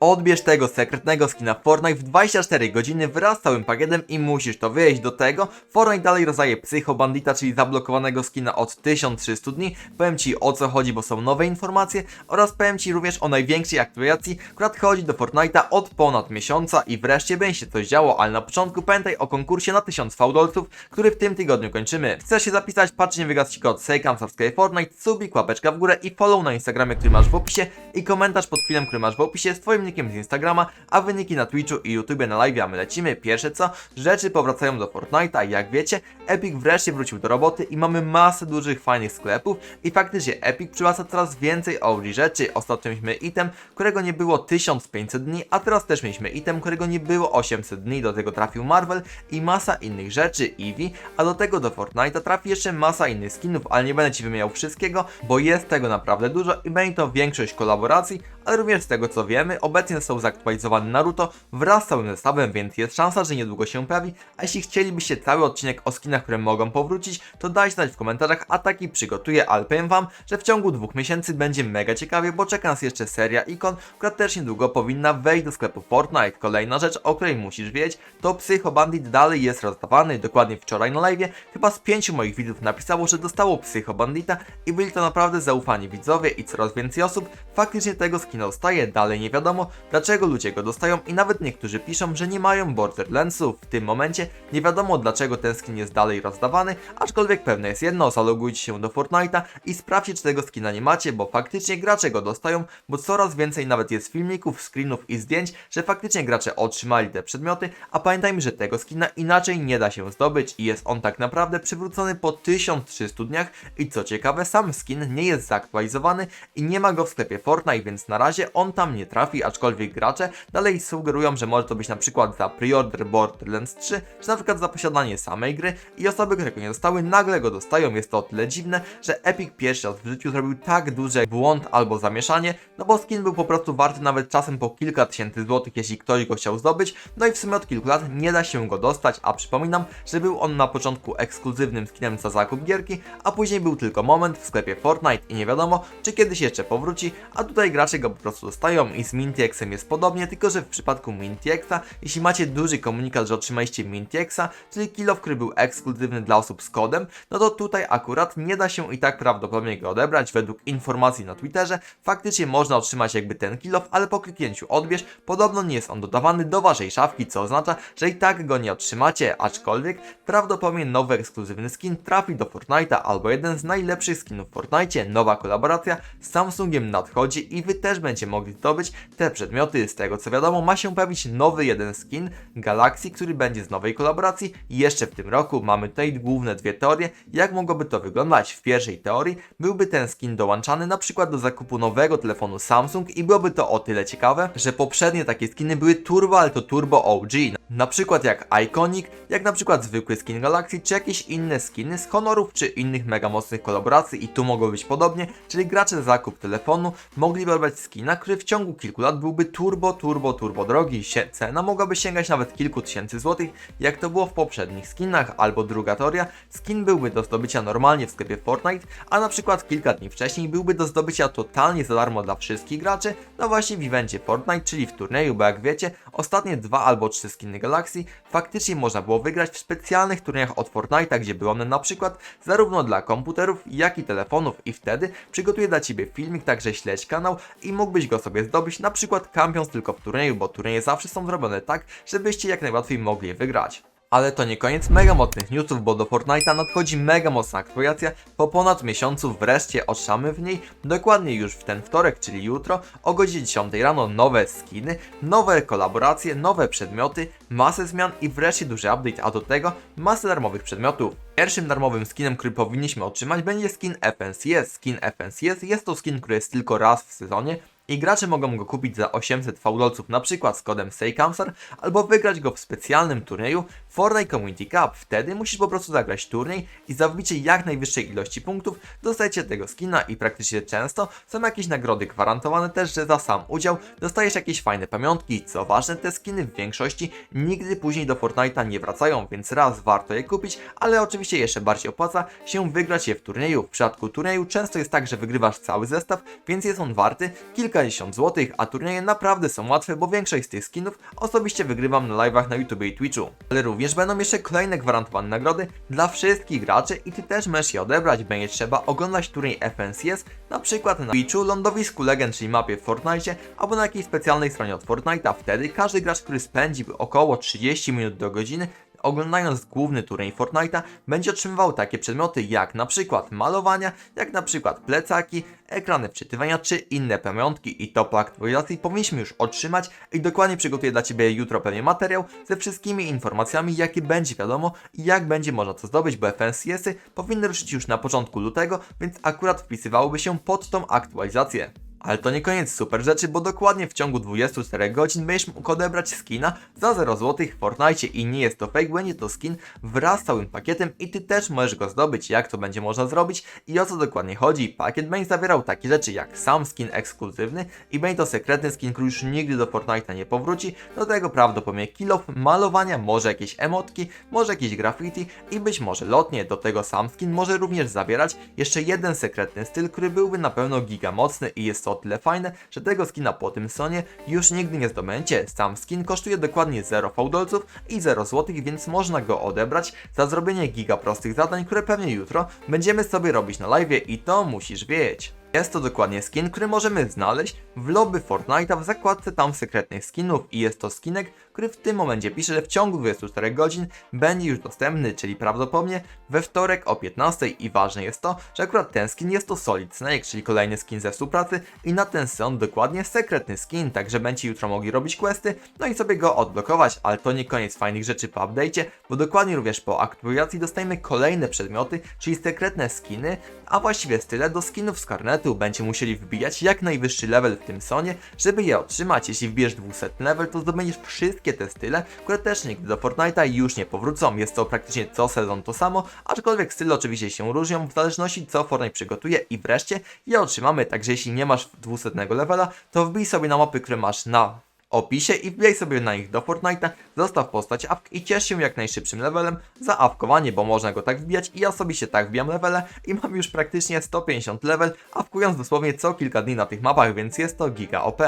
Odbierz tego sekretnego skina Fortnite w 24 godziny wraz z całym pakietem i musisz to wyjeść do tego. Fortnite dalej rozdaje Psycho Bandita, czyli zablokowanego skina od 1300 dni. Powiem Ci o co chodzi, bo są nowe informacje oraz powiem Ci również o największej aktualizacji, która nadchodzi do Fortnite'a od ponad miesiąca i wreszcie będzie się coś działo, ale na początku pamiętaj o konkursie na 1000 fałdolców, który w tym tygodniu kończymy. Chcesz się zapisać? Patrz nie wygrać Ci kod Sejkam, subscribe Fortnite, subik, łapeczka w górę i follow na Instagramie, który masz w opisie i komentarz pod filmem, który masz w opisie z Twoim nickiem z Instagrama, a wyniki na Twitchu i YouTubie na live, a my lecimy. Pierwsze co, rzeczy powracają do Fortnite'a i jak wiecie, Epic wreszcie wrócił do roboty i mamy masę dużych, fajnych sklepów i faktycznie Epic przywraca coraz więcej OG rzeczy. Ostatnio mieliśmy item, którego nie było 1500 dni, a teraz też mieliśmy item, którego nie było 800 dni, do tego trafił Marvel i masa innych rzeczy, Eevee, a do tego do Fortnite'a trafi jeszcze masa innych skinów, ale nie będę Ci wymieniał wszystkiego, bo jest tego naprawdę dużo i będzie to większość kolaboracji, ale również z tego co wiemy, obecnie został zaktualizowany Naruto wraz z całym zestawem, więc jest szansa, że niedługo się pojawi, a jeśli chcielibyście cały odcinek o skinach, które mogą powrócić, to dajcie znać w komentarzach, a taki przygotuję, ale powiem Wam, że w ciągu dwóch miesięcy będzie mega ciekawie, bo czeka nas jeszcze seria ikon, która też niedługo powinna wejść do sklepu Fortnite. Kolejna rzecz, o której musisz wiedzieć, to Psycho Bandit dalej jest rozdawany, dokładnie wczoraj na live, chyba z pięciu moich widzów napisało, że dostało Psycho Bandita i byli to naprawdę zaufani widzowie i coraz więcej osób faktycznie tego skina dostaje, dalej nie wiadomo dlaczego ludzie go dostają i nawet niektórzy piszą, że nie mają Borderlandsów. W tym momencie nie wiadomo dlaczego ten skin jest dalej rozdawany, aczkolwiek pewne jest jedno, zalogujcie się do Fortnite'a i sprawdźcie czy tego skina nie macie, bo faktycznie gracze go dostają, bo coraz więcej nawet jest filmików, screenów i zdjęć, że faktycznie gracze otrzymali te przedmioty, a pamiętajmy, że tego skina inaczej nie da się zdobyć i jest on tak naprawdę przywrócony po 1300 dniach i co ciekawe, sam skin nie jest zaktualizowany i nie ma go w sklepie Fortnite, więc na razie on tam nie trafi, aczkolwiek gracze. Dalej sugerują, że może to być na przykład za preorder Borderlands 3, czy na przykład za posiadanie samej gry. I osoby, które go nie dostały, nagle go dostają. Jest to o tyle dziwne, że Epic pierwszy raz w życiu zrobił tak duży błąd albo zamieszanie, no bo skin był po prostu warty nawet czasem po kilka tysięcy złotych, jeśli ktoś go chciał zdobyć, no i w sumie od kilku lat nie da się go dostać, a przypominam, że był on na początku ekskluzywnym skinem za zakup gierki, a później był tylko moment w sklepie Fortnite i nie wiadomo, czy kiedyś jeszcze powróci, a tutaj gracze go po prostu dostają i z Mintixem jest podobnie, tylko że w przypadku Mintixa, jeśli macie duży komunikat, że otrzymaliście Mintixa, czyli kilo, który był ekskluzywny dla osób z kodem, no to tutaj akurat nie da się i tak prawdopodobnie go odebrać. Według informacji na Twitterze faktycznie można otrzymać jakby ten kilof, ale po kliknięciu odbierz, podobno nie jest on dodawany do waszej szafki, co oznacza, że i tak go nie otrzymacie, aczkolwiek prawdopodobnie nowy ekskluzywny skin trafi do Fortnite'a albo jeden z najlepszych skinów w Fortnite, nowa kolaboracja z Samsungiem nadchodzi i wy też będziecie mogli zdobyć te przedmioty. Z tego co wiadomo, ma się pojawić nowy jeden skin Galaxy, który będzie z nowej kolaboracji jeszcze w tym roku. Mamy tutaj główne dwie teorie, jak mogłoby to wyglądać. W pierwszej teorii byłby ten skin dołączany na przykład do zakupu nowego telefonu Samsung i byłoby to o tyle ciekawe, że poprzednie takie skiny były turbo, ale to turbo OG. Na przykład jak Iconic, jak na przykład zwykły skin Galaxy, czy jakieś inne skiny z honorów, czy innych mega mocnych kolaboracji i tu mogło być podobnie, czyli gracze za zakup telefonu mogliby odebrać skina, który w ciągu kilku lat byłby turbo, turbo, turbo drogi. Cena mogłaby sięgać nawet kilku tysięcy złotych, jak to było w poprzednich skinach, albo druga teoria, skin byłby do zdobycia normalnie w sklepie Fortnite, a na przykład kilka dni wcześniej byłby do zdobycia totalnie za darmo dla wszystkich graczy, no właśnie w evencie Fortnite, czyli w turnieju, bo jak wiecie, ostatnie dwa albo trzy skiny Galaxy faktycznie można było wygrać w specjalnych turniejach od Fortnite'a, gdzie były one na przykład zarówno dla komputerów, jak i telefonów i wtedy przygotuję dla Ciebie filmik, także śledź kanał i mógłbyś go sobie zdobyć na przykład kampiąc tylko w turnieju, bo turnieje zawsze są zrobione tak, żebyście jak najłatwiej mogli je wygrać. Ale to nie koniec mega mocnych newsów, bo do Fortnite'a nadchodzi mega mocna aktualizacja. Po ponad miesiącu wreszcie otrzamy w niej, dokładnie już w ten wtorek, czyli jutro, o godzinie 10 rano nowe skiny, nowe kolaboracje, nowe przedmioty, masę zmian i wreszcie duży update, a do tego masę darmowych przedmiotów. Pierwszym darmowym skinem, który powinniśmy otrzymać będzie skin FNCS. Skin FNCS jest to skin, który jest tylko raz w sezonie, i gracze mogą go kupić za 800 fałdolców na przykład z kodem SEJKAMSAR albo wygrać go w specjalnym turnieju Fortnite Community Cup. Wtedy musisz po prostu zagrać turniej i za jak najwyższej ilości punktów dostajecie tego skina i praktycznie często są jakieś nagrody gwarantowane też, że za sam udział dostajesz jakieś fajne pamiątki. Co ważne, te skiny w większości nigdy później do Fortnite'a nie wracają, więc raz warto je kupić, ale oczywiście jeszcze bardziej opłaca się wygrać je w turnieju. W przypadku turnieju często jest tak, że wygrywasz cały zestaw, więc jest on warty kilka kilkadziesiąt złotych, a turnieje naprawdę są łatwe, bo większość z tych skinów osobiście wygrywam na live'ach na YouTube i Twitchu. Ale będą jeszcze kolejne gwarantowane nagrody dla wszystkich graczy i ty też możesz je odebrać, będzie trzeba oglądać turniej FNCS, na przykład na Twitchu, lądowisku Legend, czyli mapie w Fortnite, albo na jakiejś specjalnej stronie od Fortnite'a. Wtedy każdy gracz, który spędzi około 30 minut do godziny oglądając główny turniej Fortnite'a, będzie otrzymywał takie przedmioty jak na przykład malowania, jak na przykład plecaki, ekrany wczytywania czy inne pamiątki i to po aktualizacji powinniśmy już otrzymać i dokładnie przygotuję dla Ciebie jutro pewnie materiał ze wszystkimi informacjami jakie będzie wiadomo i jak będzie można to zdobyć, bo FNCS-y powinny ruszyć już na początku lutego, więc akurat wpisywałoby się pod tą aktualizację. Ale to nie koniec super rzeczy, bo dokładnie w ciągu 24 godzin będziesz mógł odebrać skina za 0 zł w Fortnite i nie jest to fake, będzie to skin wraz z całym pakietem i ty też możesz go zdobyć, jak to będzie można zrobić i o co dokładnie chodzi. Pakiet będzie zawierał takie rzeczy jak sam skin ekskluzywny i będzie to sekretny skin, który już nigdy do Fortnite'a nie powróci, do tego prawdopodobnie kill off, malowania, może jakieś emotki, może jakieś graffiti i być może lotnie, do tego sam skin może również zawierać jeszcze jeden sekretny styl, który byłby na pewno giga mocny i jest to o tyle fajne, że tego skina po tym sonie już nigdy nie zdobędzie. Sam skin kosztuje dokładnie 0 fałdolców i 0 zł, więc można go odebrać za zrobienie giga prostych zadań, które pewnie jutro będziemy sobie robić na live i to musisz wiedzieć. Jest to dokładnie skin, który możemy znaleźć w lobby Fortnite'a w zakładce tam sekretnych skinów i jest to skinek, który w tym momencie pisze, że w ciągu 24 godzin będzie już dostępny, czyli prawdopodobnie we wtorek o 15 i ważne jest to, że akurat ten skin jest to Solid Snake, czyli kolejny skin ze współpracy i na ten son dokładnie sekretny skin, także będziecie jutro mogli robić questy, no i sobie go odblokować, ale to nie koniec fajnych rzeczy po update'cie, bo dokładnie również po aktualizacji dostajemy kolejne przedmioty, czyli sekretne skiny, a właściwie style do skinów z karnetu będziecie musieli wbijać jak najwyższy level w tym sonie, żeby je otrzymać. Jeśli wbijesz 200 level, to zdobędziesz wszystkie te style, które też nigdy do Fortnite'a już nie powrócą. Jest to praktycznie co sezon to samo, aczkolwiek style oczywiście się różnią w zależności co Fortnite przygotuje i wreszcie je otrzymamy, także jeśli nie masz 200 levela, to wbij sobie na mapy, które masz na opisie i wbijaj sobie na nich do Fortnite'a, zostaw postać awk i ciesz się jak najszybszym levelem za awkowanie, bo można go tak wbijać i ja sobie się tak wbijam levele i mam już praktycznie 150 level, awkując dosłownie co kilka dni na tych mapach, więc jest to giga OP.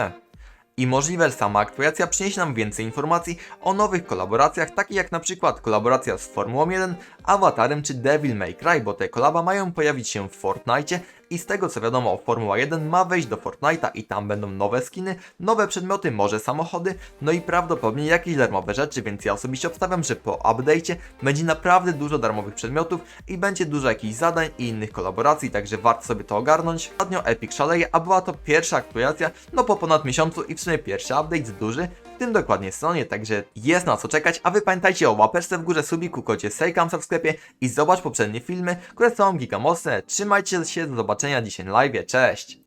I możliwe, że sama aktualizacja przyniesie nam więcej informacji o nowych kolaboracjach, takich jak na przykład kolaboracja z Formułą 1, Avatarem czy Devil May Cry, bo te kolaba mają pojawić się w Fortnite i z tego co wiadomo Formuła 1 ma wejść do Fortnite'a i tam będą nowe skiny, nowe przedmioty, może samochody, no i prawdopodobnie jakieś darmowe rzeczy, więc ja osobiście obstawiam, że po update'cie będzie naprawdę dużo darmowych przedmiotów i będzie dużo jakichś zadań i innych kolaboracji, także warto sobie to ogarnąć. Ostatnio Epic szaleje, a była to pierwsza aktualizacja, no po ponad miesiącu i w sumie pierwszy update duży, w tym dokładnie stronie, także jest na co czekać, a wy pamiętajcie o łapeczce w górze, subiku, kodzie Sejkamsa w sklepie i zobacz poprzednie filmy, które są giga mocne. Trzymajcie się, do zobaczenia dzisiaj na live, cześć!